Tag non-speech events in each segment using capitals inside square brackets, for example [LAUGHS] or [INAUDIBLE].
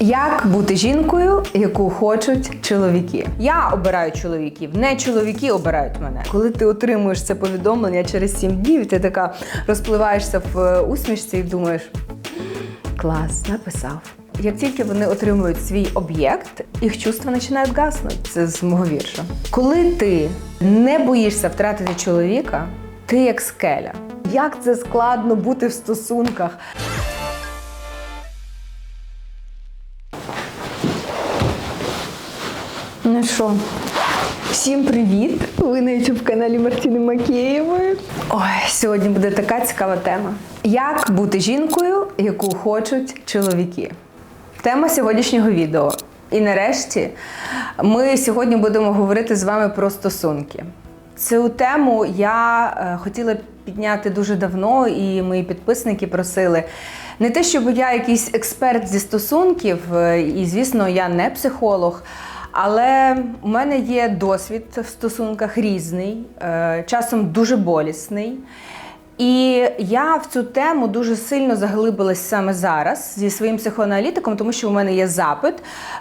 Як бути жінкою, яку хочуть чоловіки? Я обираю чоловіків, не чоловіки обирають мене. Коли ти отримуєш це повідомлення через 7 днів, ти така розпливаєшся в е, усмішці і думаєш: клас, написав. Як тільки вони отримують свій об'єкт, їх чувства починають гаснути. Це з мого вірша. Коли ти не боїшся втратити чоловіка, ти як скеля. Як це складно бути в стосунках? Ну що, всім привіт! Ви на youtube каналі Мартіни Макеєвої. Ой, сьогодні буде така цікава тема. Як бути жінкою, яку хочуть чоловіки? Тема сьогоднішнього відео. І нарешті ми сьогодні будемо говорити з вами про стосунки. Цю тему я е, хотіла підняти дуже давно, і мої підписники просили. Не те, щоб я якийсь експерт зі стосунків, е, і звісно, я не психолог. Але у мене є досвід в стосунках різний, е, часом дуже болісний. І я в цю тему дуже сильно заглибилась саме зараз зі своїм психоаналітиком, тому що у мене є запит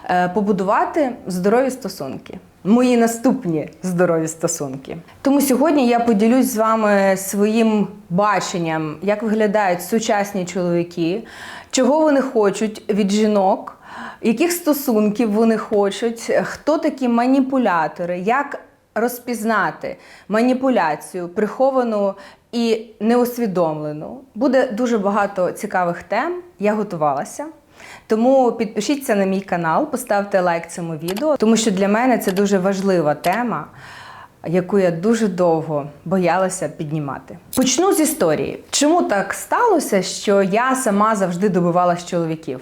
е, побудувати здорові стосунки. Мої наступні здорові стосунки. Тому сьогодні я поділюсь з вами своїм баченням, як виглядають сучасні чоловіки, чого вони хочуть від жінок, яких стосунків вони хочуть, хто такі маніпулятори, як розпізнати маніпуляцію, приховану і неусвідомлену. Буде дуже багато цікавих тем. Я готувалася. Тому підпишіться на мій канал, поставте лайк цьому відео, тому що для мене це дуже важлива тема, яку я дуже довго боялася піднімати. Почну з історії. Чому так сталося, що я сама завжди добивалась чоловіків?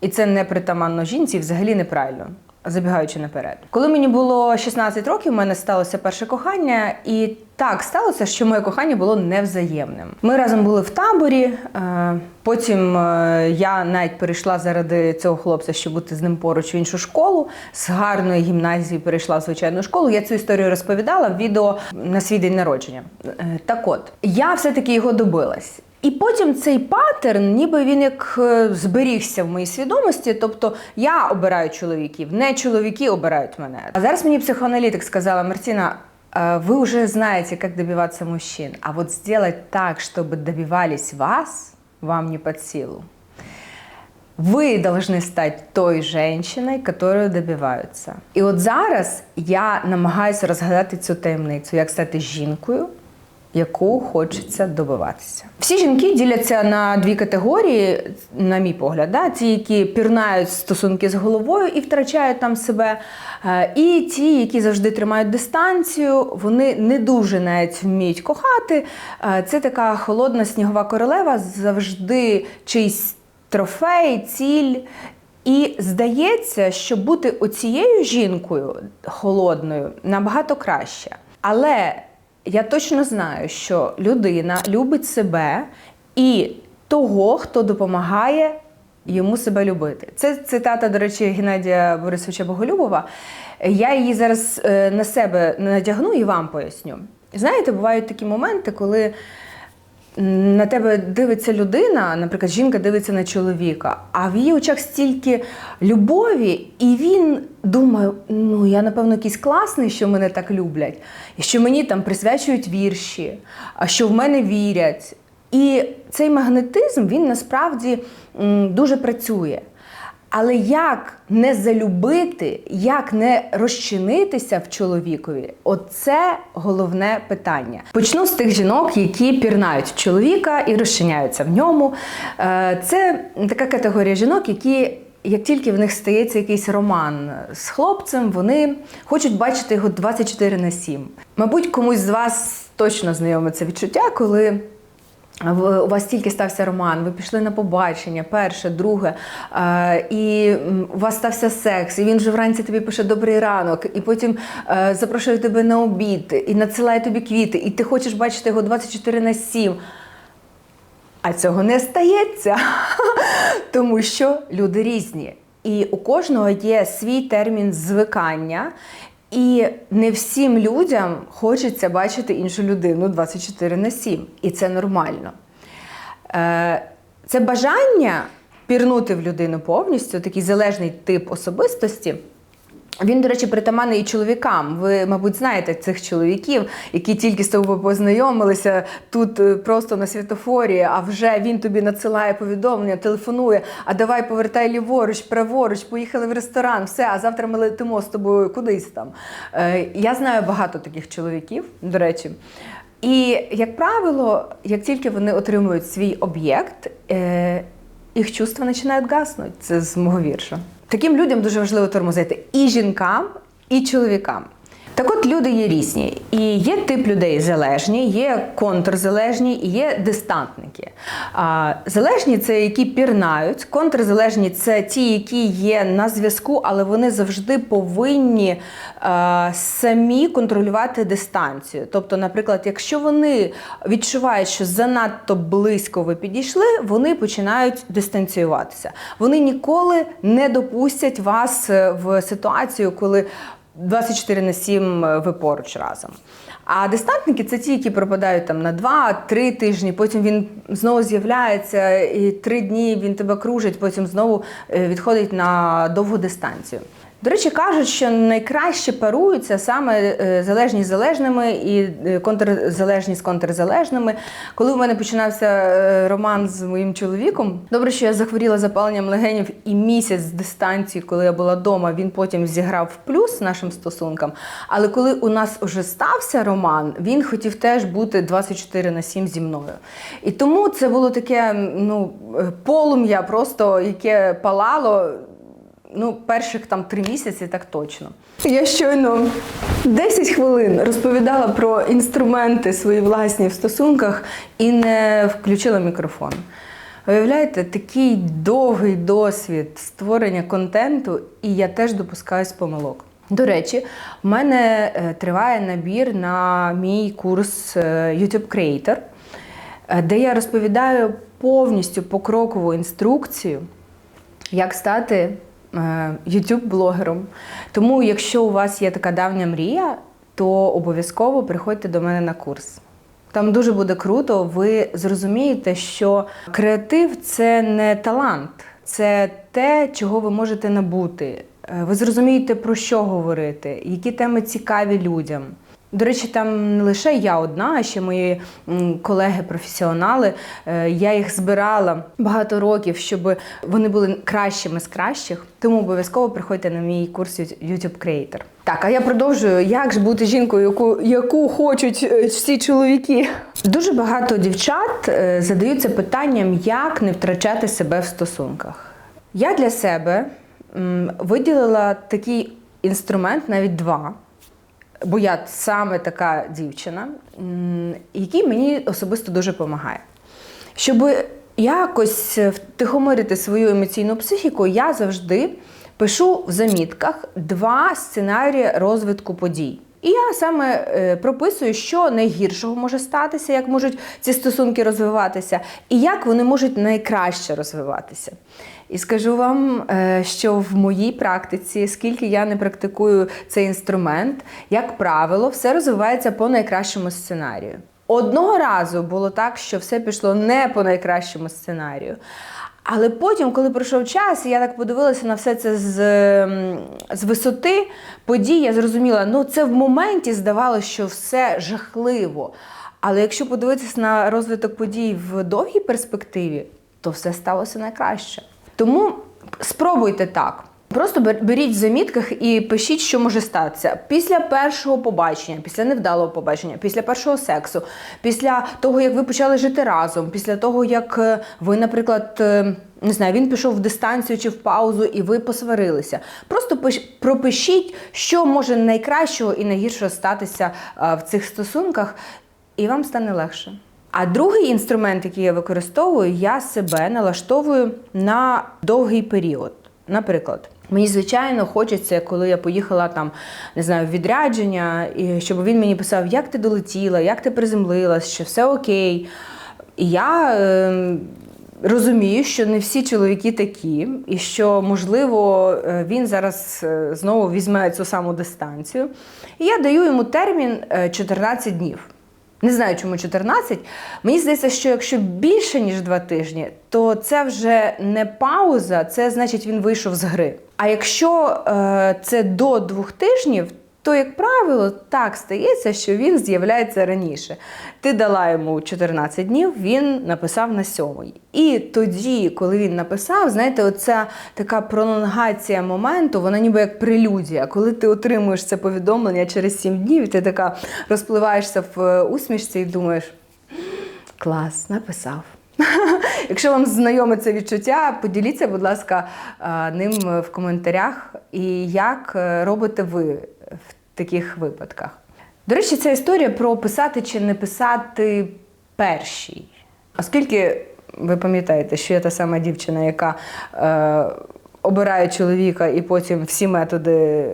І це не притаманно жінці, взагалі неправильно. Забігаючи наперед, коли мені було 16 років, у мене сталося перше кохання, і так сталося, що моє кохання було невзаємним. Ми разом були в таборі. е, Потім е, я навіть перейшла заради цього хлопця, щоб бути з ним поруч в іншу школу. З гарної гімназії перейшла в звичайну школу. Я цю історію розповідала в відео на свій день народження. Е, Так от, я все-таки його добилась. І потім цей паттерн, ніби він як е, зберігся в моїй свідомості. Тобто я обираю чоловіків, не чоловіки обирають мене. А зараз мені психоаналітик сказала Мартіна. э, Вы уже знаете, как добиваться мужчин, а вот сделать так, чтобы добивались вас, вам не под силу. Ви должны стати той женщиной, которую добиваються. І от зараз я намагаюся розгадати цю таємницю, як стати жінкою, яку хочеться добиватися. Всі жінки діляться на дві категорії, на мій погляд, да? ті, які пірнають стосунки з головою і втрачають там себе. Е, І ті, які завжди тримають дистанцію, вони не дуже навіть вміють кохати. Е, Це така холодна снігова королева, завжди чийсь трофей, ціль. І здається, що бути оцією жінкою холодною набагато краще. Але я точно знаю, що людина любить себе і того, хто допомагає йому себе любити. Це цитата, до речі, Геннадія Борисовича Боголюбова. Я її зараз е, на себе надягну і вам поясню. Знаєте, бувають такі моменти, коли на тебе дивиться людина, наприклад, жінка дивиться на чоловіка, а в її очах стільки любові, і він думає: ну я напевно якийсь класний, що мене так люблять, що мені там присвячують вірші, що в мене вірять. І цей магнетизм він насправді дуже працює. Але як не залюбити, як не розчинитися в чоловікові оце головне питання. Почну з тих жінок, які пірнають чоловіка і розчиняються в ньому. Е, Це така категорія жінок, які. Як тільки в них стається якийсь роман з хлопцем, вони хочуть бачити його 24 на 7. Мабуть, комусь з вас точно знайоме це відчуття, коли у вас тільки стався роман, ви пішли на побачення, перше, друге, е, і у вас стався секс, і він вже вранці тобі пише добрий ранок, і потім е, запрошує тебе на обід, і надсилає тобі квіти, і ти хочеш бачити його 24 на 7. А цього не стається, [LAUGHS] тому що люди різні. І у кожного є свій термін звикання. І не всім людям хочеться бачити іншу людину 24 на 7. І це нормально. Е, Це бажання пірнути в людину повністю, такий залежний тип особистості. Він, до речі, притаманний і чоловікам. Ви, мабуть, знаєте цих чоловіків, які тільки з тобою познайомилися тут е, просто на світофорі, а вже він тобі надсилає повідомлення, телефонує, а давай повертай ліворуч, праворуч, поїхали в ресторан, все, а завтра ми летимо з тобою кудись там. Е, я знаю багато таких чоловіків, до речі. І, як правило, як тільки вони отримують свій об'єкт, е, їх чувства починають гаснути. Це з мого вірша. Таким людям дуже важливо тормозити і жінкам, і чоловікам. Так от люди є різні. І є тип людей залежні, є контрзалежні і є дистантники. Залежні це які пірнають, контрзалежні це ті, які є на зв'язку, але вони завжди повинні а, самі контролювати дистанцію. Тобто, наприклад, якщо вони відчувають, що занадто близько ви підійшли, вони починають дистанціюватися. Вони ніколи не допустять вас е, в ситуацію, коли 24 на 7 ви поруч разом. А дистантники це ті, які пропадають там на 2-3 тижні, потім він знову з'являється, і 3 дні він тебе кружить, потім знову е, відходить на довгу дистанцію. До речі, кажуть, що найкраще паруються саме е, залежні з залежними і е, контрзалежні з контрзалежними. Коли в мене починався е, роман з моїм чоловіком, добре, що я захворіла запаленням легенів і місяць з дистанції, коли я була вдома, він потім зіграв в плюс нашим стосункам. Але коли у нас вже стався роман, він хотів теж бути 24 на 7 зі мною. І тому це було таке ну, полум'я, просто яке палало. Ну, перших там три місяці, так точно. Я щойно 10 хвилин розповідала про інструменти свої власні в стосунках і не включила мікрофон. Виявляєте, такий довгий досвід створення контенту, і я теж допускаюсь помилок. До речі, в мене е, триває набір на мій курс е, YouTube Creator, е, де я розповідаю повністю покрокову інструкцію, як стати YouTube-блогером. Тому, якщо у вас є така давня мрія, то обов'язково приходьте до мене на курс. Там дуже буде круто, ви зрозумієте, що креатив це не талант, це те, чого ви можете набути. Е, Ви зрозумієте, про що говорити, які теми цікаві людям. До речі, там не лише я одна, а ще мої колеги-професіонали. Е, Я їх збирала багато років, щоб вони були кращими з кращих. Тому обов'язково приходьте на мій курс YouTube Creator. Так, а я продовжую, як ж бути жінкою, яку, яку хочуть е, всі чоловіки. Дуже багато дівчат е, задаються питанням, як не втрачати себе в стосунках. Я для себе виділила такий інструмент, навіть два бо я саме така дівчина, який мені особисто дуже допомагає. Щоб якось втихомирити свою емоційну психіку, я завжди пишу в замітках два сценарії розвитку подій. І я саме е, прописую, що найгіршого може статися, як можуть ці стосунки розвиватися, і як вони можуть найкраще розвиватися. І скажу вам, е, що в моїй практиці, скільки я не практикую цей інструмент, як правило, все розвивається по найкращому сценарію. Одного разу було так, що все пішло не по найкращому сценарію. Але потім, коли пройшов час, і я так подивилася на все це з, з висоти подій, я зрозуміла, ну це в моменті здавалося, що все жахливо. Але якщо подивитися на розвиток подій в довгій перспективі, то все сталося найкраще. Тому спробуйте так. Просто беріть в замітках і пишіть, що може статися після першого побачення, після невдалого побачення, після першого сексу, після того, як ви почали жити разом, після того, як е, ви, наприклад, е, не знаю, він пішов в дистанцію чи в паузу, і ви посварилися. Просто пиш- пропишіть, що може найкращого і найгіршого статися е, в цих стосунках, і вам стане легше. А другий інструмент, який я використовую, я себе налаштовую на довгий період. Наприклад, мені звичайно хочеться, коли я поїхала там, не знаю, в відрядження, і щоб він мені писав, як ти долетіла, як ти приземлилась, що все окей. І я е, розумію, що не всі чоловіки такі, і що, можливо, е, він зараз е, знову візьме цю саму дистанцію. І я даю йому термін е, 14 днів. Не знаю, чому 14. Мені здається, що якщо більше ніж два тижні, то це вже не пауза, це значить він вийшов з гри. А якщо е, це до двох тижнів, то, як правило, так стається, що він з'являється раніше. Ти дала йому 14 днів, він написав на сьомий. І тоді, коли він написав, знаєте, оця така пролонгація моменту, вона ніби як прелюдія. Коли ти отримуєш це повідомлення через 7 днів, ти така розпливаєшся в е, усмішці і думаєш: клас, написав. [LAUGHS] Якщо вам знайоме це відчуття, поділіться, будь ласка, е, ним в коментарях. І як е, робите ви в таких випадках? До речі, ця історія про писати чи не писати першій. Оскільки ви пам'ятаєте, що я та сама дівчина, яка е, обирає чоловіка і потім всі методи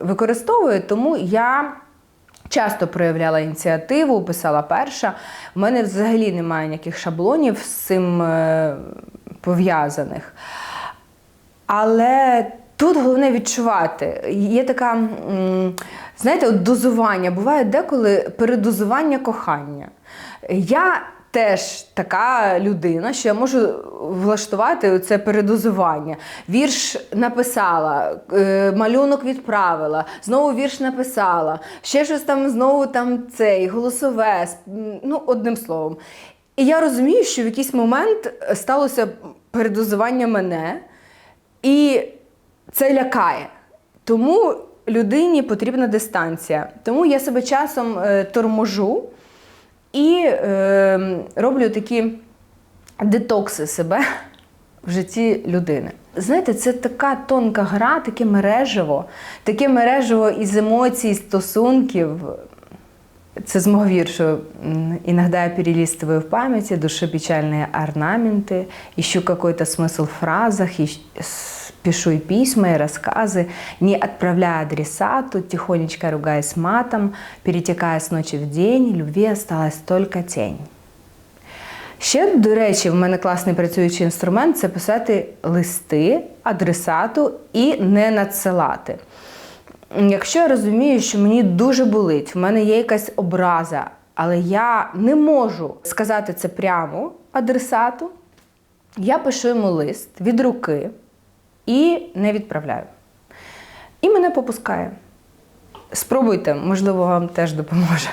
використовує, тому я. Часто проявляла ініціативу, писала перша. У мене взагалі немає ніяких шаблонів з цим е, пов'язаних. Але тут головне відчувати. Є така, знаєте, от дозування. Буває деколи передозування кохання. Я теж така людина, що я можу влаштувати це передозування. Вірш написала, е, малюнок відправила, знову вірш написала, ще щось там знову там цей, голосове, ну, одним словом. І я розумію, що в якийсь момент сталося передозування мене, і це лякає. Тому людині потрібна дистанція. Тому я себе часом е, торможу і е, роблю такі детокси себе [LAUGHS] в житті людини. Знаєте, це така тонка гра, таке мережево, таке мережево із емоцій, стосунків. Це з мого віршу. М, Иногда я перелистываю в памяти душепечальные орнаменты, ищу какой-то смысл в фразах, ищ- с- пишу и письма, и рассказы, не отправляя адресату, тихонечко ругаясь матом, перетекая с ночи в день, любви осталась только тень. Ще, до речі, в мене класний працюючий інструмент це писати листи адресату і не надсилати. Якщо я розумію, що мені дуже болить, в мене є якась образа, але я не можу сказати це прямо адресату, я пишу йому лист від руки і не відправляю. І мене попускає. Спробуйте, можливо, вам теж допоможе.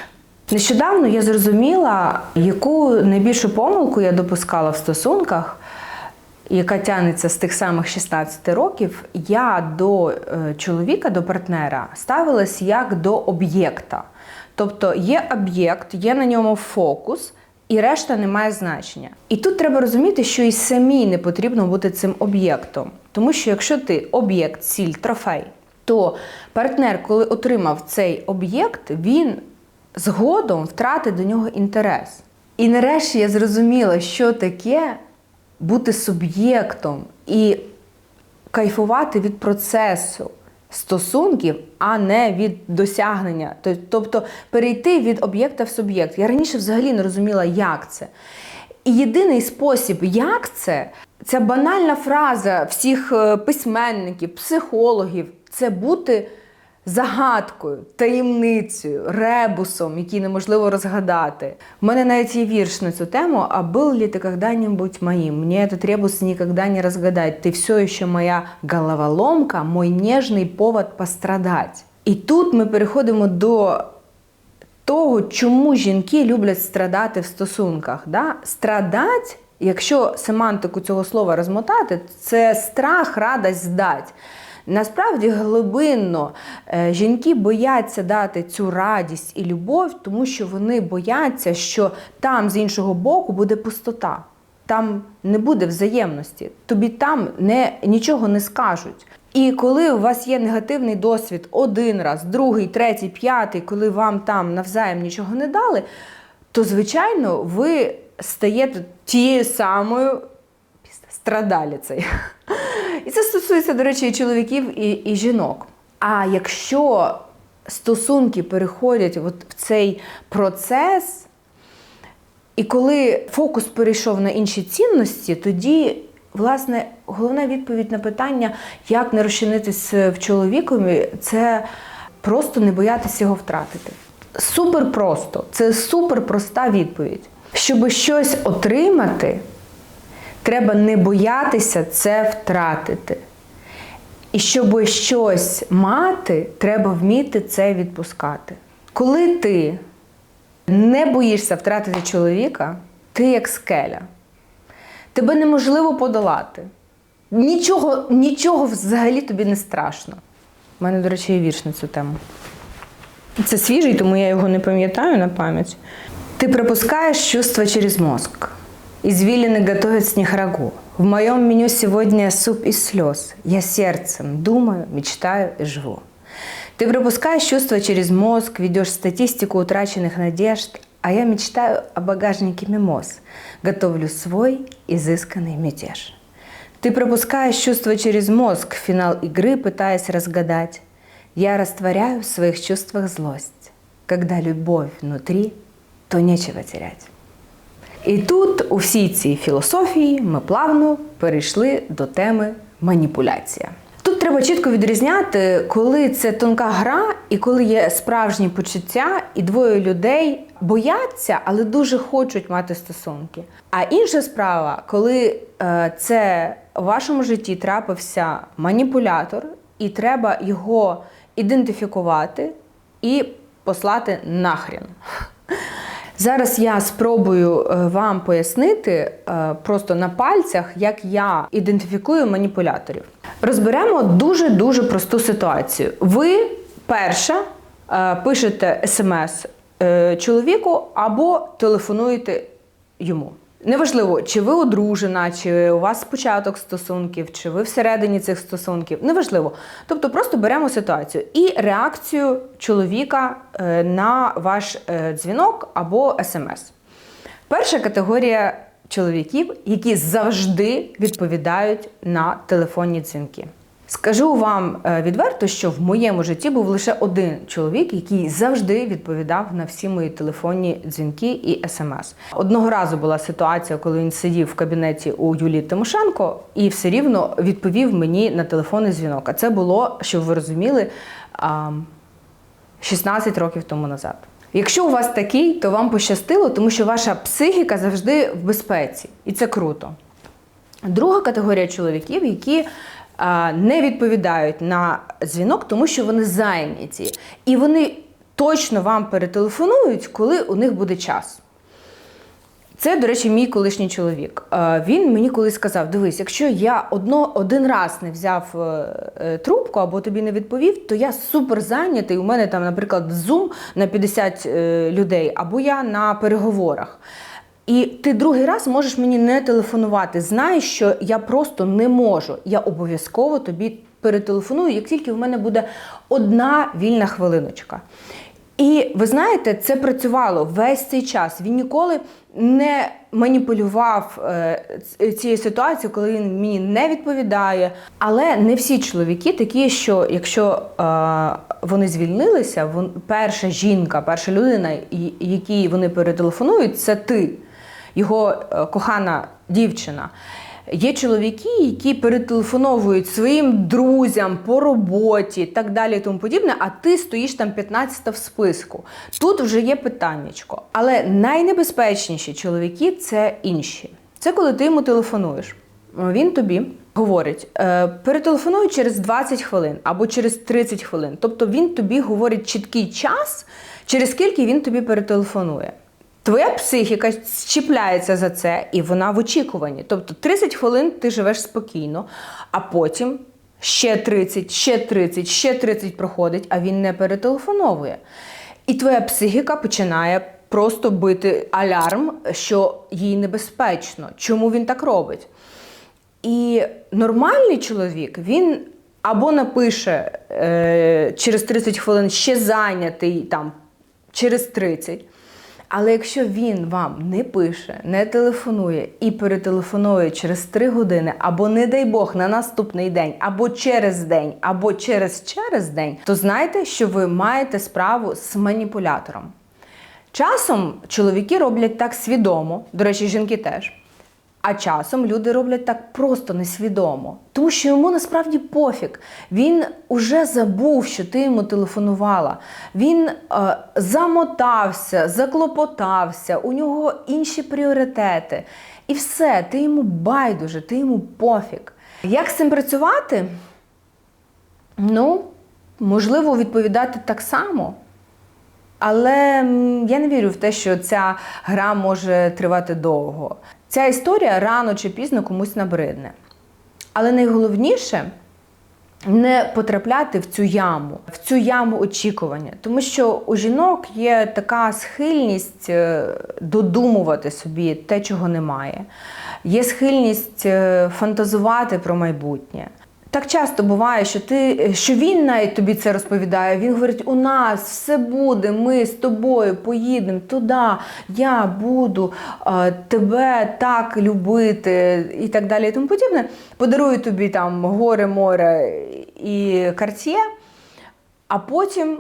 Нещодавно я зрозуміла, яку найбільшу помилку я допускала в стосунках, яка тягнеться з тих самих 16 років. Я до е, чоловіка, до партнера ставилась як до об'єкта. Тобто є об'єкт, є на ньому фокус, і решта не має значення. І тут треба розуміти, що і самій не потрібно бути цим об'єктом. Тому що якщо ти об'єкт, ціль, трофей, то партнер, коли отримав цей об'єкт, він згодом втратить до нього інтерес. І нарешті я зрозуміла, що таке бути суб'єктом і кайфувати від процесу стосунків, а не від досягнення. Тобто перейти від об'єкта в суб'єкт. Я раніше взагалі не розуміла, як це. І єдиний спосіб, як це, ця банальна фраза всіх е, письменників, психологів, це бути загадкою, таємницею, ребусом, який неможливо розгадати. У мене навіть є вірш на цю тему, а был ли ты когда-нибудь моим? Мне этот ребус никогда не разгадать. Ты все еще моя головоломка, мой нежний повод пострадать. І тут ми переходимо до того, чому жінки люблять страдати в стосунках. Да? Страдать, якщо семантику цього слова розмотати, це страх, радость, здать. Насправді глибинно е, жінки бояться дати цю радість і любов, тому що вони бояться, що там з іншого боку буде пустота. Там не буде взаємності, тобі там не, нічого не скажуть. І коли у вас є негативний досвід один раз, другий, третій, п'ятий, коли вам там навзаєм нічого не дали, то звичайно ви стаєте тією самою страдаліцею. І це стосується, до речі, і чоловіків, і, і жінок. А якщо стосунки переходять от в цей процес, і коли фокус перейшов на інші цінності, тоді, власне, головна відповідь на питання, як не розчинитись в чоловікові, це просто не боятися його втратити. супер просто. Це супер проста відповідь. Щоб щось отримати, треба не боятися це втратити. І щоб щось мати, треба вміти це відпускати. Коли ти не боїшся втратити чоловіка, ти як скеля. Тебе неможливо подолати. Нічого, нічого взагалі тобі не страшно. У мене, до речі, є вірш на цю тему. Це свіжий, тому я його не пам'ятаю на пам'ять. Ты пропускаешь чувства через мозг. Извилины готовят с них рагу. В моем меню сегодня суп из слез. Я сердцем думаю, мечтаю и живу. Ты пропускаешь чувства через мозг, ведешь статистику утраченных надежд, а я мечтаю о багажнике мимоз. Готовлю свой изысканный мятеж. Ты пропускаешь чувства через мозг, финал игры пытаясь разгадать. Я растворяю в своих чувствах злость. Когда любовь внутри, то нечего терять. І тут у всій цій філософії ми плавно перейшли до теми маніпуляція. Тут треба чітко відрізняти, коли це тонка гра і коли є справжні почуття, і двоє людей бояться, але дуже хочуть мати стосунки. А інша справа, коли е, це у вашому житті трапився маніпулятор, і треба його ідентифікувати і послати нахрін. Зараз я спробую е, вам пояснити е, просто на пальцях, як я ідентифікую маніпуляторів. Розберемо дуже дуже просту ситуацію. Ви перша е, пишете смс чоловіку або телефонуєте йому. Неважливо, чи ви одружена, чи у вас початок стосунків, чи ви всередині цих стосунків. Неважливо. Тобто просто беремо ситуацію і реакцію чоловіка е, на ваш е, дзвінок або смс. Перша категорія чоловіків, які завжди відповідають на телефонні дзвінки. Скажу вам е, відверто, що в моєму житті був лише один чоловік, який завжди відповідав на всі мої телефонні дзвінки і смс. Одного разу була ситуація, коли він сидів в кабінеті у Юлії Тимошенко і все рівно відповів мені на телефонний дзвінок. А це було, щоб ви розуміли, 16 років тому назад. Якщо у вас такий, то вам пощастило, тому що ваша психіка завжди в безпеці, і це круто. Друга категорія чоловіків, які не відповідають на дзвінок, тому що вони зайняті. І вони точно вам перетелефонують, коли у них буде час. Це, до речі, мій колишній чоловік. Він мені колись сказав: дивись, якщо я одно, один раз не взяв е, е, трубку або тобі не відповів, то я супер зайнятий. У мене там, наприклад, Zoom на 50 е, людей, або я на переговорах. І ти другий раз можеш мені не телефонувати. Знай, що я просто не можу. Я обов'язково тобі перетелефоную, як тільки в мене буде одна вільна хвилиночка. І ви знаєте, це працювало весь цей час. Він ніколи не маніпулював е, цією ситуацією, коли він мені не відповідає. Але не всі чоловіки такі, що якщо е, вони звільнилися, перша жінка, перша людина, якій вони перетелефонують, це ти, його е, кохана дівчина. Є чоловіки, які перетелефоновують своїм друзям по роботі, так далі тому подібне, а ти стоїш там 15 в списку. Тут вже є питаннячко. Але найнебезпечніші чоловіки це інші. Це коли ти йому телефонуєш. Він тобі говорить: е, перетелефонуй через 20 хвилин або через 30 хвилин. Тобто він тобі говорить чіткий час, через скільки він тобі перетелефонує. Твоя психіка чіпляється за це, і вона в очікуванні. Тобто 30 хвилин ти живеш спокійно, а потім ще 30, ще 30, ще 30 проходить, а він не перетелефоновує. І твоя психіка починає просто бити алярм, що їй небезпечно. Чому він так робить? І нормальний чоловік, він або напише е, через 30 хвилин ще зайнятий там через 30. Але якщо він вам не пише, не телефонує і перетелефонує через 3 години, або, не дай Бог, на наступний день, або через день, або через через день, то знайте, що ви маєте справу з маніпулятором. Часом чоловіки роблять так свідомо, до речі, жінки теж. А часом люди роблять так просто несвідомо, тому що йому насправді пофіг. Він уже забув, що ти йому телефонувала. Він е, замотався, заклопотався, у нього інші пріоритети. І все, ти йому байдуже, ти йому пофіг. Як з цим працювати? Ну, можливо, відповідати так само. Але я не вірю в те, що ця гра може тривати довго. Ця історія рано чи пізно комусь набридне. Але найголовніше не потрапляти в цю яму, в цю яму очікування. Тому що у жінок є така схильність е, додумувати собі те, чого немає. Є схильність е, фантазувати про майбутнє. Так часто буває, що ти що він навіть тобі це розповідає. Він говорить: у нас все буде, ми з тобою поїдемо туди, я буду е, тебе так любити і так далі. І тому подібне. Подарую тобі там горе, море і карт'є, а потім.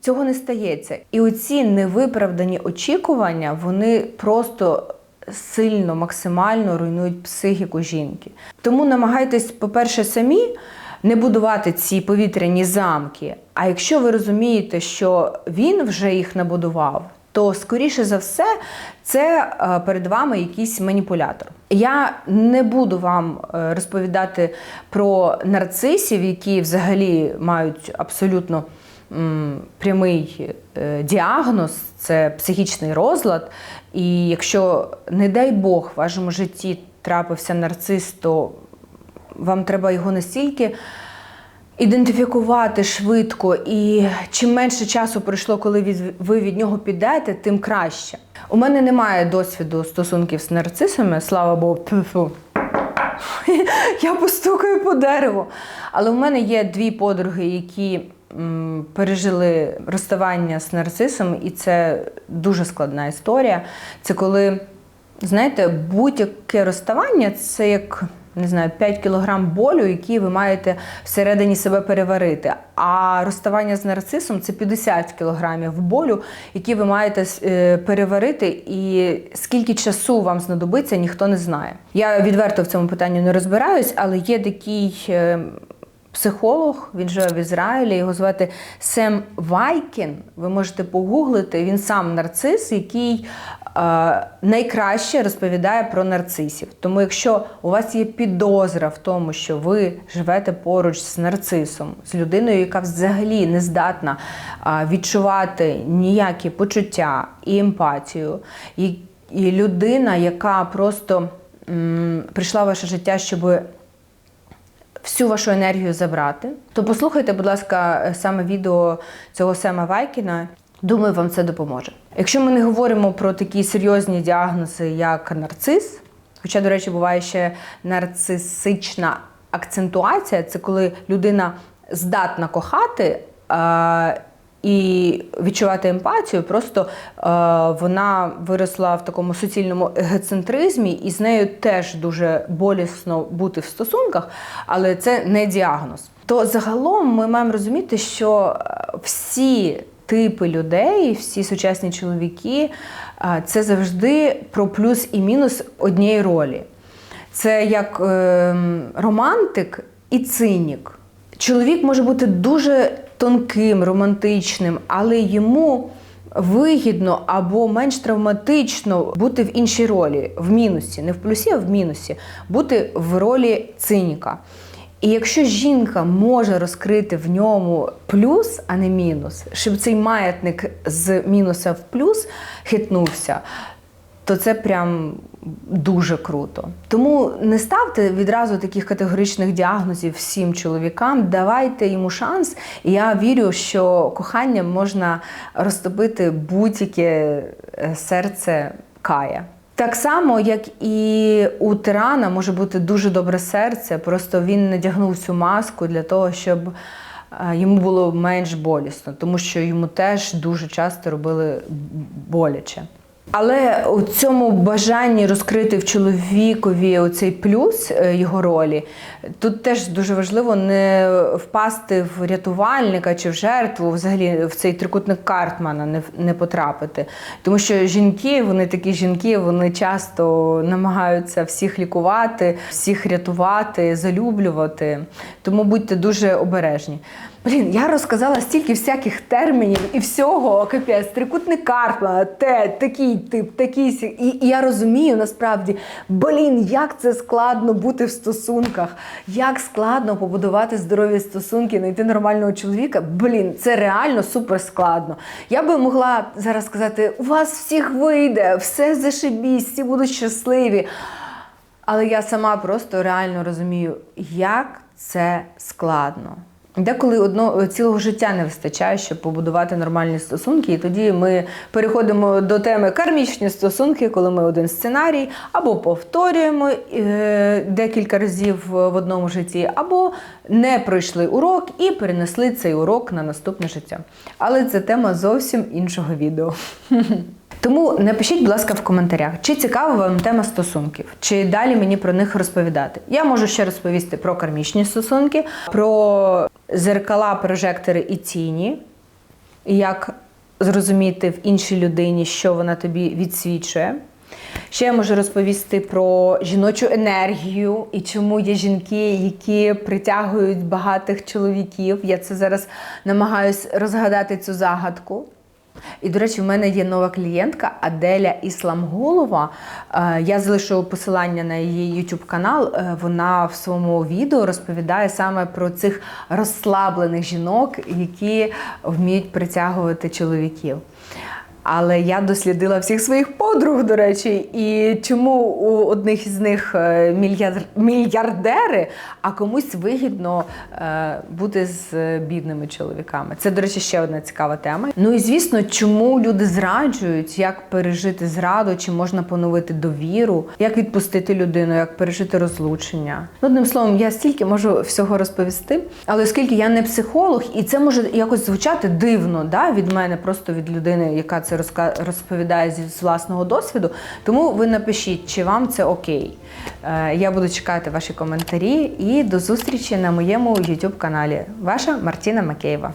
Цього не стається. І оці невиправдані очікування, вони просто сильно, максимально руйнують психіку жінки. Тому намагайтесь, по-перше, самі не будувати ці повітряні замки. А якщо ви розумієте, що він вже їх набудував, то скоріше за все це е, перед вами якийсь маніпулятор. Я не буду вам е, розповідати про нарцисів, які взагалі мають абсолютно прямий е, діагноз, це психічний розлад. І якщо, не дай Бог, в вашому житті трапився нарцис, то вам треба його настільки ідентифікувати швидко, і чим менше часу пройшло, коли ви від нього підете, тим краще. У мене немає досвіду стосунків з нарцисами, слава Богу. [LAUGHS] Я постукаю по дереву. Але у мене є дві подруги, які пережили розставання з нарцисом, і це дуже складна історія. Це коли, знаєте, будь-яке розставання це як. Не знаю, 5 кілограм болю, які ви маєте всередині себе переварити. А розставання з нарцисом це 50 кілограмів болю, які ви маєте е, переварити, і скільки часу вам знадобиться, ніхто не знає. Я відверто в цьому питанні не розбираюсь, але є такий е, психолог, він живе в Ізраїлі, його звати Сем Вайкін. Ви можете погуглити. Він сам нарцис, який е, найкраще розповідає про нарцисів. Тому, якщо у вас є підозра в тому, що ви живете поруч з нарцисом, з людиною, яка взагалі не здатна е, відчувати ніякі почуття і емпатію, і, і людина, яка просто м, прийшла в ваше життя, щоб всю вашу енергію забрати, то послухайте, будь ласка, саме відео цього Сема Вайкіна. Думаю, вам це допоможе. Якщо ми не говоримо про такі серйозні діагнози, як нарцис, хоча, до речі, буває ще нарцисична акцентуація, це коли людина здатна кохати. І відчувати емпатію, просто е, вона виросла в такому суцільному егоцентризмі, і з нею теж дуже болісно бути в стосунках, але це не діагноз. То загалом ми маємо розуміти, що е, всі типи людей, всі сучасні чоловіки, е, це завжди про плюс і мінус однієї ролі. Це як е, романтик і цинік. Чоловік може бути дуже тонким, романтичним, але йому вигідно або менш травматично бути в іншій ролі, в мінусі, не в плюсі, а в мінусі, бути в ролі циніка. І якщо жінка може розкрити в ньому плюс, а не мінус, щоб цей маятник з мінуса в плюс хитнувся, то це прям дуже круто. Тому не ставте відразу таких категоричних діагнозів всім чоловікам. Давайте йому шанс. І я вірю, що коханням можна розтопити будь-яке е, серце кая. Так само, як і у тирана може бути дуже добре серце, просто він надягнув цю маску для того, щоб е, йому було менш болісно, тому що йому теж дуже часто робили боляче. Але у цьому бажанні розкрити в чоловікові оцей плюс е, його ролі, тут теж дуже важливо не впасти в рятувальника чи в жертву, взагалі в цей трикутник Картмана не, не потрапити. Тому що жінки, вони такі жінки, вони часто намагаються всіх лікувати, всіх рятувати, залюблювати. Тому будьте дуже обережні. Блін, я розказала стільки всяких термінів і всього, капець, трикутник Карпмана, те, такий тип, такий сі. І, і я розумію насправді, блін, як це складно бути в стосунках, як складно побудувати здорові стосунки, знайти нормального чоловіка. Блін, це реально супер складно. Я би могла зараз сказати: у вас всіх вийде, все зашибісь, всі будуть щасливі. Але я сама просто реально розумію, як це складно. Деколи одного цілого життя не вистачає, щоб побудувати нормальні стосунки, і тоді ми переходимо до теми кармічні стосунки, коли ми один сценарій або повторюємо е, декілька разів в одному житті, або не пройшли урок і перенесли цей урок на наступне життя. Але це тема зовсім іншого відео. [LAUGHS] Тому напишіть, будь ласка, в коментарях, чи цікава вам тема стосунків, чи далі мені про них розповідати. Я можу ще розповісти про кармічні стосунки, про зеркала, прожектори і тіні, як зрозуміти в іншій людині, що вона тобі відсвічує. Ще я можу розповісти про жіночу енергію і чому є жінки, які притягують багатих чоловіків. Я це зараз намагаюся розгадати цю загадку. І, до речі, в мене є нова клієнтка Аделя Ісламголова. Е, Я залишу посилання на її YouTube канал. Е, Вона в своєму відео розповідає саме про цих розслаблених жінок, які вміють притягувати чоловіків. Але я дослідила всіх своїх подруг, до речі, і чому у одних із них е, мільярд... мільярдери, а комусь вигідно е, бути з бідними чоловіками. Це, до речі, ще одна цікава тема. Ну і звісно, чому люди зраджують, як пережити зраду, чи можна поновити довіру, як відпустити людину, як пережити розлучення. Ну, одним словом, я стільки можу всього розповісти, але оскільки я не психолог, і це може якось звучати дивно да, від мене, просто від людини, яка це розповідає з власного досвіду. Тому ви напишіть, чи вам це окей. Е, Я буду чекати ваші коментарі і до зустрічі на моєму YouTube каналі. Ваша Мартіна Макеєва.